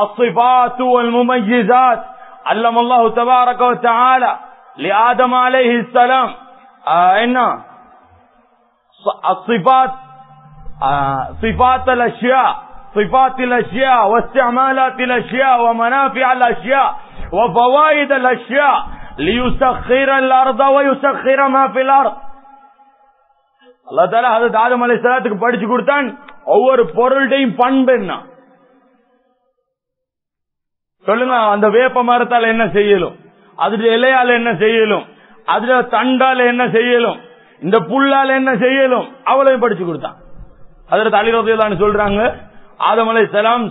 الصفات والمميزات علم الله تبارك وتعالى لآدم عليه السلام آه إن الصفات آه صفات الأشياء صفات الأشياء واستعمالات الأشياء ومنافع الأشياء وفوائد الأشياء ليسخر الأرض ويسخر ما في الأرض அல்லா தாலா அது ஆதம் அலை சலாத்துக்கு படிச்சு கொடுத்தான் ஒவ்வொரு பொருள்டையும் பண்பு என்ன சொல்லுங்க அந்த வேப்ப மரத்தால் என்ன செய்யலும்? அதுல இலையால என்ன செய்யலும்? அதுல தண்டால என்ன செய்யலும்? இந்த புல்லால என்ன செய்யலும்? அவளையும் படிச்சு கொடுத்தான். அதுல தலைவர்கள் சொல்றாங்க ஆதமலை சலாம்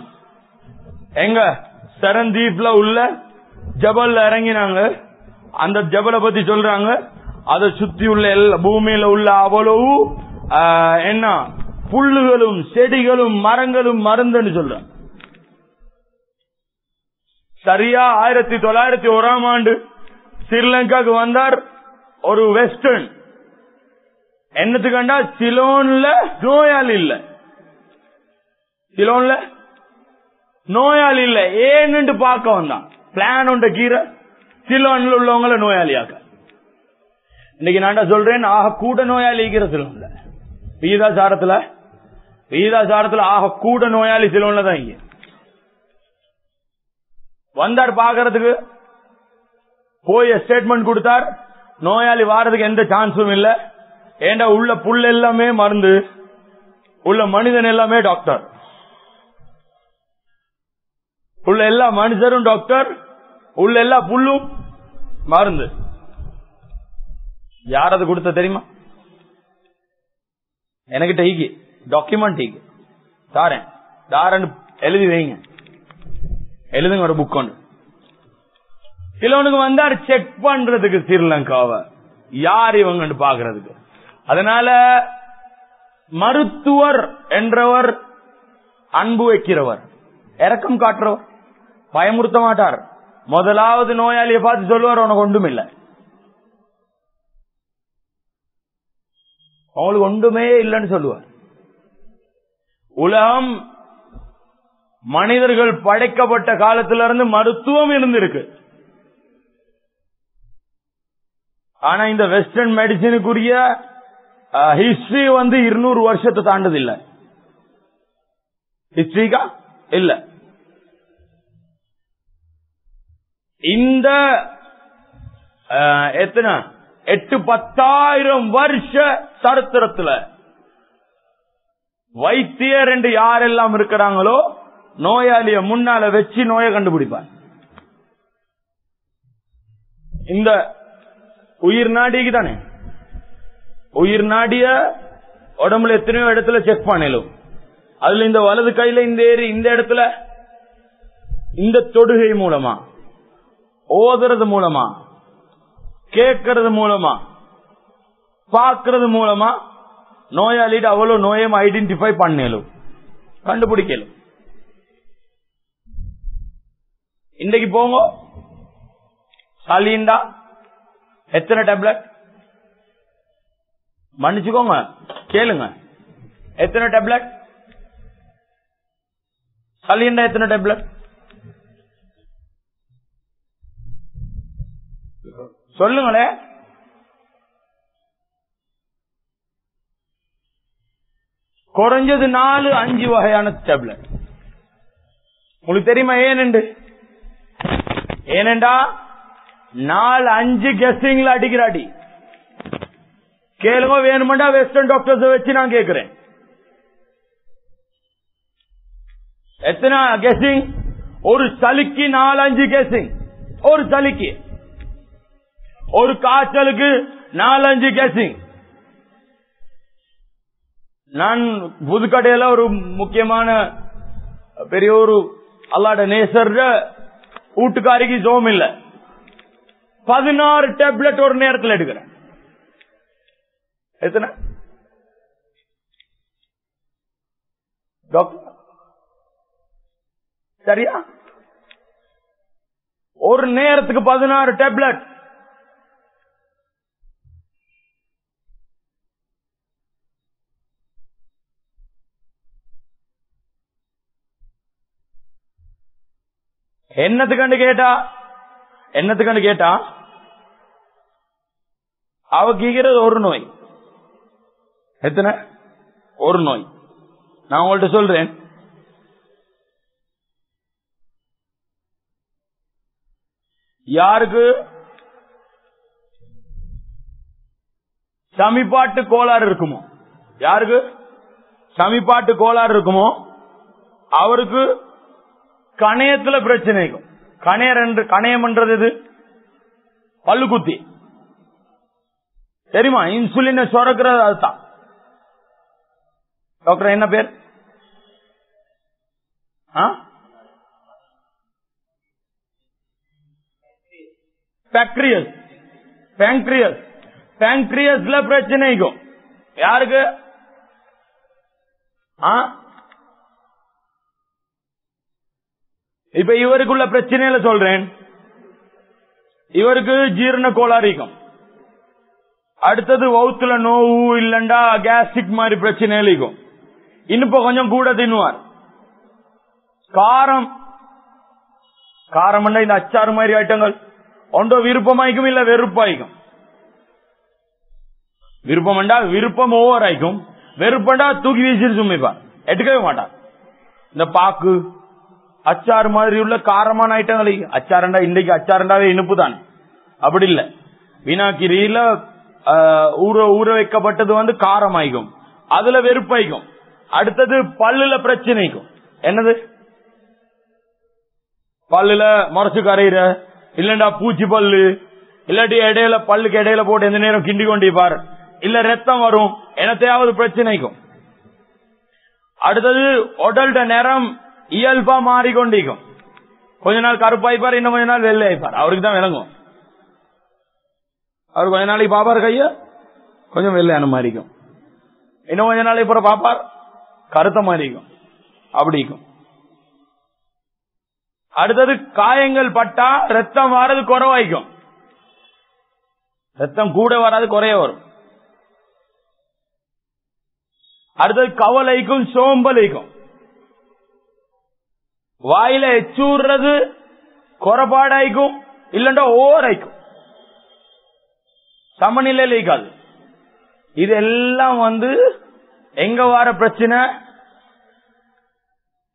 எங்க சரந்தீப்ல உள்ள ஜபல்ல இறங்கினாங்க. அந்த ஜபலை பத்தி சொல்றாங்க. அதை சுத்தி உள்ள எல்லா பூமியில உள்ள அவ்வளவு என்ன? புல்லுகளும் செடிகளும் மரங்களும் மருந்துன்னு சொல்றாங்க. சரியா ஆயிரத்தி தொள்ளாயிரத்தி ஓராம் ஆண்டு ஸ்ரீலங்காக்கு வந்தார் ஒரு வெஸ்டர்ன் என்னத்துக்கு கண்டா? சிலோன்ல நோயாளி இல்ல. சிலோன்ல நோயாளி இல்ல. ஏன்னு பார்க்க வந்தான். பிளான் உண்ட கீரை. சிலோன்ல உள்ளவங்கள நோயாளியாக்க இன்னைக்கு நான் சொல்றேன்? ஆக கூட நோயாளி இருக்கிற சிலோன்ல. விகிதாசாரத்துல விகிதாசாரத்துல ஆக கூட நோயாளி சிலோன்ல தான் இங்க. வந்தார் பாக்குறதுக்கு போய் ஸ்டேட்மெண்ட் கொடுத்தார். நோயாளி வாரதுக்கு எந்த சான்ஸும் இல்ல. ஏண்டா உள்ள புல் எல்லாமே மருந்து. உள்ள மனிதன் எல்லாமே டாக்டர் உள்ள எல்லா மனுஷரும் டாக்டர் உள்ள எல்லா புல்லும் மருந்து. யார் அது கொடுத்த தெரியுமா? எனக்கு டீக்கு டாக்குமெண்ட் ஈகி தாரேன். தாரன் எழுதி வைங்க. எழுதுங்க ஒரு புக் ஒன்று சிலவனுக்கு வந்தார் செக் பண்றதுக்கு ஸ்ரீலங்காவை. யார் இவங்க பாக்குறதுக்கு அதனால மருத்துவர் என்றவர் அன்பு வைக்கிறவர். இரக்கம் காட்டுறவர். பயமுறுத்த மாட்டார். முதலாவது நோயாளியை பார்த்து சொல்லுவார் உனக்கு ஒன்றும் இல்லை அவங்களுக்கு ஒன்றுமே இல்லைன்னு சொல்லுவார். உலகம் மனிதர்கள் படைக்கப்பட்ட காலத்திலிருந்து மருத்துவம் இருந்திருக்கு. ஆனா இந்த வெஸ்டர்ன் மெடிசினுக்குரிய ஹிஸ்டரி வந்து இருநூறு வருஷத்தை தாண்டது இல்ல ஹிஸ்டரிக்கா இல்ல. இந்த எத்தனை? எட்டு பத்தாயிரம் வருஷ சரித்திரத்துல வைத்தியர் என்று யாரெல்லாம் இருக்கிறாங்களோ நோயாளிய முன்னால வச்சு நோயை கண்டுபிடிப்பார் இந்த உயிர் நாடிக்கு தானே? உயிர் நாடிய உடம்புல எத்தனையோ இடத்துல செக் பண்ணலும். அதுல இந்த வலது கையில இந்த ஏறி இந்த இடத்துல இந்த தொடுகை மூலமா ஓதுறது மூலமா கேட்கறது மூலமா பார்க்கறது மூலமா நோயாளிட்டு அவ்வளவு நோயம் ஐடென்டிஃபை பண்ணலும். கண்டுபிடிக்கலும். இன்னைக்கு போங்க. சலீண்டா எத்தனை டேப்லெட்? மன்னிச்சுக்கோங்க கேளுங்க. எத்தனை டேப்லெட்? சலீண்டா எத்தனை டேப்லெட்? சொல்லுங்களே. குறைஞ்சது நாலு அஞ்சு வகையான டேப்லெட். உங்களுக்கு தெரியுமா ஏனென்று ஏனண்டா நாலு அஞ்சு கெஸ்டிங்ல அடிக்கிற அடி கேளுங்க வேணுமெண்டா வெஸ்டர்ன் டாக்டர்ஸ் வச்சு நான் கேட்கிறேன் எத்தனை கெஸ்டிங் ஒரு சளிக்கு நாலு அஞ்சு கெஸ்டிங் ஒரு சளிக்கு ஒரு காய்ச்சலுக்கு நாலஞ்சு கெஸ்டிங் நான் புதுக்கடையில ஒரு முக்கியமான பெரிய ஒரு அல்லாட நேசர் வீட்டுக்காரிக்கு ஜோம் இல்ல. பதினாறு டேப்லெட் ஒரு நேரத்தில் எடுக்கிறேன். எத்தனை? டாக்டர்? சரியா? ஒரு நேரத்துக்கு பதினாறு டேப்லெட். என்னத்துக்கண்டு கேட்டா? என்னத்துக்கண்டு கேட்டா? அவ கீக்கிறது ஒரு நோய். எத்தனை? ஒரு நோய். நான் உங்கள்ட்ட சொல்றேன். யாருக்கு? சமிபாட்டு கோளாறு இருக்குமோ? யாருக்கு? சமிபாட்டு கோளாறு இருக்குமோ? அவருக்கு கணையத்துல பிரச்சனைக்கும் கணையர் என்று கணையம்ன்றது இது பல்லுக்குத்தி. தெரியுமா? இன்சுலினை சுரக்கிறது அதுதான். டாக்டர் என்ன பேர்? பேக்ட்ரியஸ் பேங்க்ரியஸ் பேங்க்ரியஸ்ல பிரச்சனைக்கும் யாருக்கு? இப்ப இவருக்குள்ள பிரச்சனையில சொல்றேன். இவருக்கு ஜீரண கோளாறிக்கும் அடுத்தது வவுத்துல நோவு இல்லண்டா கேஸ்டிக் மாதிரி பிரச்சனை இருக்கும். இனிப்ப கொஞ்சம் கூட தின்னுவார். காரம். காரம் இந்த அச்சாறு மாதிரி ஐட்டங்கள். ஒன்றோ விருப்பமாய்க்கும் இல்ல வெறுப்பாய்க்கும். விருப்பம்டா விருப்பம் ஓவர் ஆயிக்கும். வெறுப்பண்டா தூக்கி வீசிட்டு சும்மிப்பார். எடுக்கவே மாட்டார். இந்த பாக்கு அச்சாறு மாதிரி உள்ள காரமான ஐட்டங்களை அச்சாரண்டா இன்றைக்கு அச்சாரண்டாவே இனிப்பு தான் அப்படி இல்ல. வினாக்கிரியில ஊற ஊற வைக்கப்பட்டது வந்து காரமாய்க்கும். அதுல வெறுப்பாய்க்கும். அடுத்தது பல்லுல பிரச்சனைக்கும். என்னது? பல்லுல மறைச்சு கரையிற இல்லண்டா பூச்சி பல்லு இல்லாட்டி இடையில பல்லுக்கு இடையில போட்டு எந்த நேரம் கிண்டி கொண்டிருப்பார் இல்ல ரத்தம் வரும் எனத்தையாவது பிரச்சனைக்கும். அடுத்தது உடல்ட நேரம் இயல்பா மாறிக்கொண்டிருக்கும். கொஞ்ச நாள் கருப்பாய்ப்பார் இன்னும் கொஞ்ச நாள் வெள்ளை ஆயிப்பார் அவருக்கு தான் விளங்கும். அவர் கொஞ்ச நாளைக்கு பாப்பார் கைய கொஞ்சம் வெள்ளையான மாறிக்கும். இன்னும் கொஞ்ச நாளைக்கு அப்புறம் பாப்பார் கருத்த மாறிக்கும். அப்படிக்கும் அடுத்தது காயங்கள் பட்டா ரத்தம் வர்றது குறைவாய்க்கும். ரத்தம் கூட வராது குறைய வரும். அடுத்தது கவலைக்கும் சோம்பலைக்கும். வாயில எச்சூடுறது குறைபாடாய்க்கும் இல்லண்டா ஓவராய்க்கும். சமநிலையில் இருக்காது. இதெல்லாம் வந்து எங்க வர பிரச்சனை?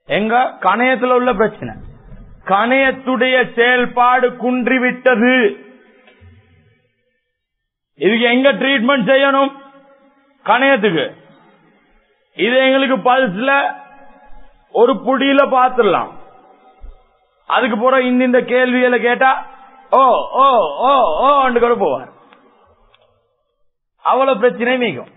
எங்க கணையத்துல உள்ள பிரச்சனை. கணையத்துடைய செயல்பாடு குன்றிவிட்டது. இதுக்கு எங்க ட்ரீட்மெண்ட் செய்யணும்? கணையத்துக்கு. இது எங்களுக்கு பல்ஸ்ல ஒரு புடியில பாத்துடலாம். அதுக்கு போற இந்த இந்த கேள்வியில கேட்டா ஓ ஓ ஓ ஓ கூட போவார். அவ்வளவு பிரச்சனை நீக்கும்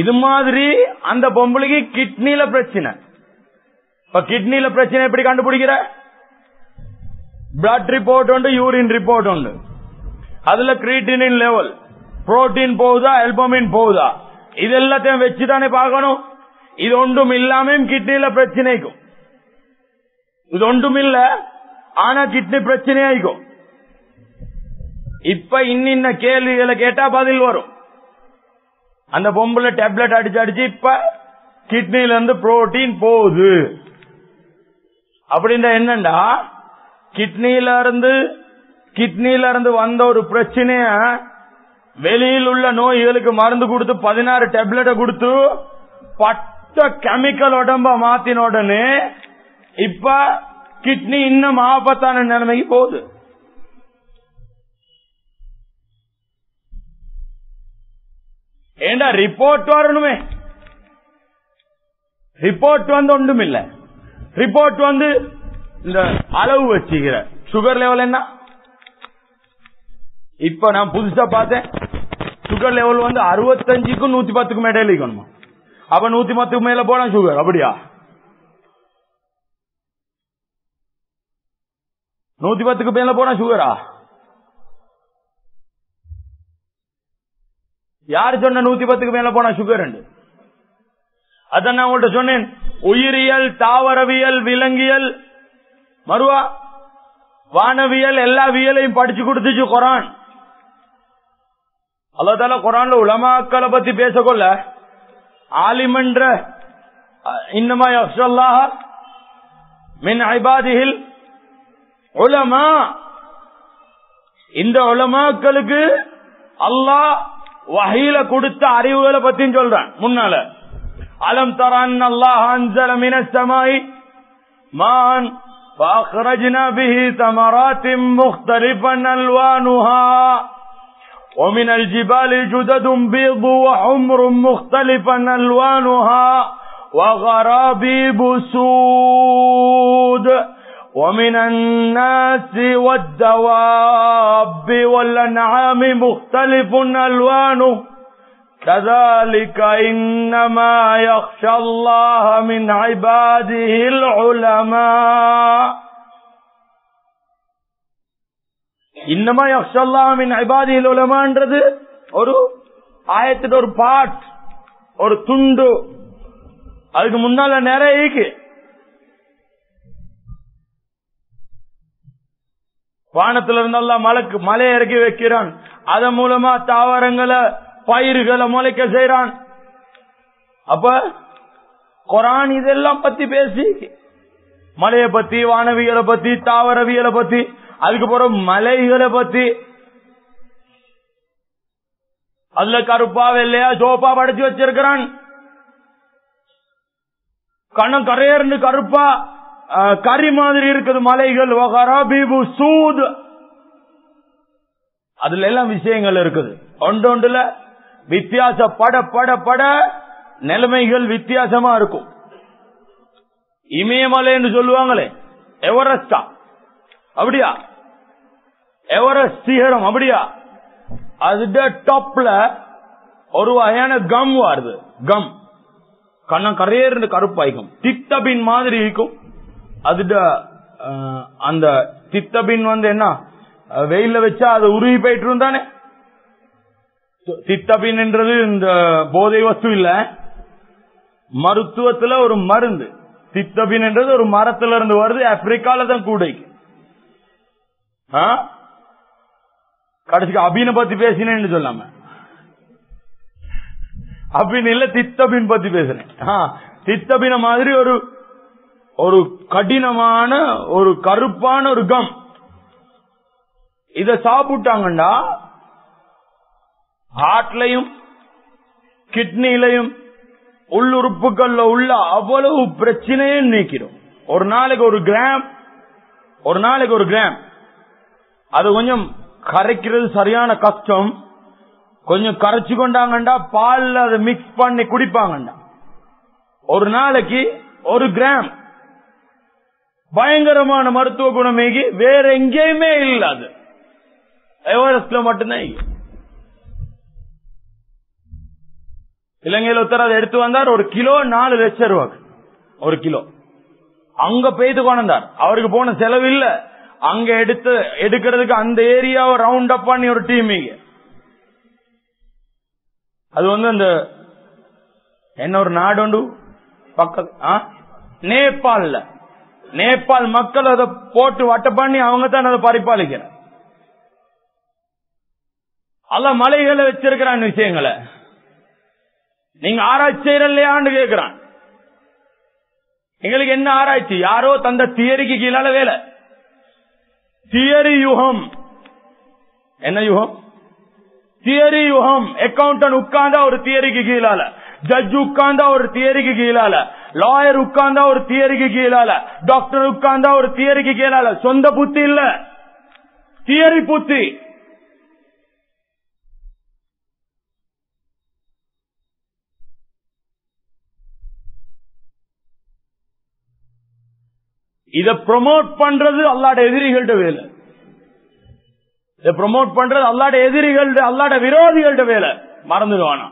இது மாதிரி அந்த பொம்பளைக்கு கிட்னில பிரச்சனை. இப்ப கிட்னில பிரச்சனை எப்படி கண்டுபிடிக்கிற? பிளட் ரிப்போர்ட் உண்டு யூரின் ரிப்போர்ட் உண்டு. அதுல கிரீட்டினின் லெவல் புரோட்டீன் போகுதா எல்பமின் போகுதா? இது எல்லாத்தையும் வச்சுதானே பார்க்கணும். இது ஒன்றும் இல்லாம கிட்னில பிரச்சனைக்கும் இது ஒன்றும் இல்ல ஆனா கிட்னி பிரச்சனையாயிக்கும் இப்ப இன்னின்ன கேள்விகளை கேட்டா பதில் வரும். அந்த பொம்புல டேப்லெட் அடிச்சு அடிச்சு இப்ப கிட்னில இருந்து புரோட்டீன் போகுது. அப்படின்ற என்னண்டா? கிட்னில இருந்து கிட்னில இருந்து வந்த ஒரு பிரச்சனைய வெளியில் உள்ள நோய்களுக்கு மருந்து கொடுத்து பதினாறு டேப்லெட்டை கொடுத்து மொத்த கெமிக்கல் உடம்ப மாத்தின உடனே இப்ப கிட்னி இன்னும் ஆபத்தான நிலைமைக்கு போகுது. ஏண்டா ரிப்போர்ட் வரணுமே? ரிப்போர்ட் வந்து ஒன்றும் இல்ல. ரிப்போர்ட் வந்து இந்த அளவு வச்சுக்கிற. சுகர் லெவல் என்ன? இப்ப நான் புதுசா பார்த்தேன். சுகர் லெவல் வந்து அறுபத்தஞ்சுக்கும் நூத்தி பத்துக்கும் இடையில இருக்கணுமா? அப்ப நூத்தி பத்துக்கு மேல போனா சுகர் அப்படியா? நூத்தி பத்துக்கு மேல போனா சுகரா யாரு சொன்ன நூத்தி பத்துக்கு மேல போனா சுகர் அதான் நான் உங்கள்ட்ட சொன்னேன். உயிரியல் தாவரவியல் விலங்கியல் மறுவா வானவியல் எல்லா வியலையும் படிச்சு கொடுத்துச்சு குரான். அல்லதால குரான்ல உலமாக்களை பத்தி பேசக்கொள்ள ஆலிமன்ற இன்னமா யக்ஷல்லாஹ மின் ஐபாதிஹில் உலமா இந்த உலமாக்களுக்கு அல்லாஹ் வகையில கொடுத்த அறிவுகளை பத்தியும் சொல்றான் முன்னால அலம் தரான் அல்லாஹ் அன்சல மின சமாய் மான் فأخرجنا به ثمرات مختلفا ألوانها ومن الجبال جدد بيض وحمر مختلفا ألوانها وغرابيب سود. ومن الناس والدواب والأنعام مختلف ألوانه. كذلك إنما يخشى الله من عباده العلماء. இன்னமா அப்சல்லாமின் ஐபாதியில் உலமான்றது ஒரு ஆயத்துக்கு ஒரு பாட் ஒரு துண்டு. அதுக்கு முன்னால நிறைய இருக்கு. வானத்துல இருந்தெல்லாம் மலைக்கு மலையை இறக்கி வைக்கிறான். அதன் மூலமா தாவரங்களை பயிர்களை முளைக்க செய்யறான் அப்ப குரான் இதெல்லாம் பத்தி பேசி மலையை பத்தி வானவியலை பத்தி தாவரவியலை பத்தி அதுக்கப்புறம் மலைகளை பத்தி அதுல கருப்பா வெள்ளையா சோப்பா படைச்சு வச்சிருக்கிறான். கண்ணம் கரையர்ந்து கருப்பா கறி மாதிரி இருக்குது மலைகள். சூது. அதுல எல்லாம் விஷயங்கள் இருக்குது. ஒன்று ஒன்றுல வித்தியாச பட பட பட நிலைமைகள் வித்தியாசமா இருக்கும். இமயமலைன்னு சொல்லுவாங்களே எவரெஸ்டா? அப்படியா? எவரெஸ்ட் சிகரம் அப்படியா? அதுட டாப்ல ஒரு வகையான கம் வருது. கம் கண்ணம் கரையேறு கருப்பாய்க்கும் தித்தபின் மாதிரி இருக்கும். அதுட அந்த தித்தபின் வந்து என்ன? வெயில வச்சா அது உருகி போயிட்டு இருந்தானே தித்தபின் என்றது இந்த போதை வஸ்து இல்ல. மருத்துவத்துல ஒரு மருந்து. தித்தபின் என்றது ஒரு மரத்துல இருந்து வருது ஆப்பிரிக்கால தான் கூடைக்கு. கடைசிக்கு அபின பத்தி பேசினேன்னு சொல்லாம. அபின் இல்ல தித்தபின் பத்தி பேசுறேன். தித்தபின மாதிரி ஒரு ஒரு கடினமான ஒரு கருப்பான ஒரு கம். இத சாப்பிட்டாங்கண்டா ஹார்ட்லையும் கிட்னிலையும் உள்ளுறுப்புகள்ல உள்ள அவ்வளவு பிரச்சனையும் நீக்கிடும். ஒரு நாளைக்கு ஒரு கிராம் ஒரு நாளைக்கு ஒரு கிராம் அது கொஞ்சம் கரைக்கிறது சரியான கஷ்டம். கொஞ்சம் கரைச்சு கொண்டாங்கண்டா பால்ல அதை மிக்ஸ் பண்ணி குடிப்பாங்கண்டா. ஒரு நாளைக்கு ஒரு கிராம் பயங்கரமான மருத்துவ குணமேகி வேற எங்கேயுமே இல்லாது எவரெஸ்ட்ல மட்டும்தான் இலங்கையில் ஒருத்தர் அதை எடுத்து வந்தார் ஒரு கிலோ நாலு லட்சம் ரூபாய் ஒரு கிலோ. அங்க பெய்து கொண்டார் அவருக்கு போன செலவு இல்ல. அங்க எடுத்து எடுக்கிறதுக்கு அந்த ஏரியாவை ரவுண்ட் அப் பண்ணி ஒரு டீம் அது வந்து அந்த என்ன ஒரு நாடு உண்டு? பக்க நேபாள்ல. நேபாள் மக்கள் அதை போட்டு வட்ட பண்ணி அவங்க தான் அதை பரிபாலிக்கிற அல்ல மலைகளை வச்சிருக்கிறான் விஷயங்களை. நீங்க ஆராய்ச்சி செய்யறலையான்னு கேட்கிறான் எங்களுக்கு என்ன ஆராய்ச்சி? யாரோ தந்த தியரிக்கு கீழால வேலை. தியரி யுகம் என்ன யுகம்? தியரி யுகம் அக்கௌண்டன்ட் உட்கார்ந்தா ஒரு தியரிக்கு கீழால. ஜட்ஜ் உட்கார்ந்தா ஒரு தியரிக்கு கீழால. லாயர் உட்கார்ந்தா ஒரு தியரிக்கு கீழால. டாக்டர் உட்கார்ந்தா ஒரு தியரிக்கு கீழால. சொந்த புத்தி இல்ல. தியரி புத்தி. இத ப்ரொமோட் பண்றது அல்லாட எதிரிகள்ட வேலை. இதை ப்ரொமோட் பண்றது அல்லாட எதிரிகள் அல்லாட விரோதிகள்ட வேலை. மறந்துடுவானா?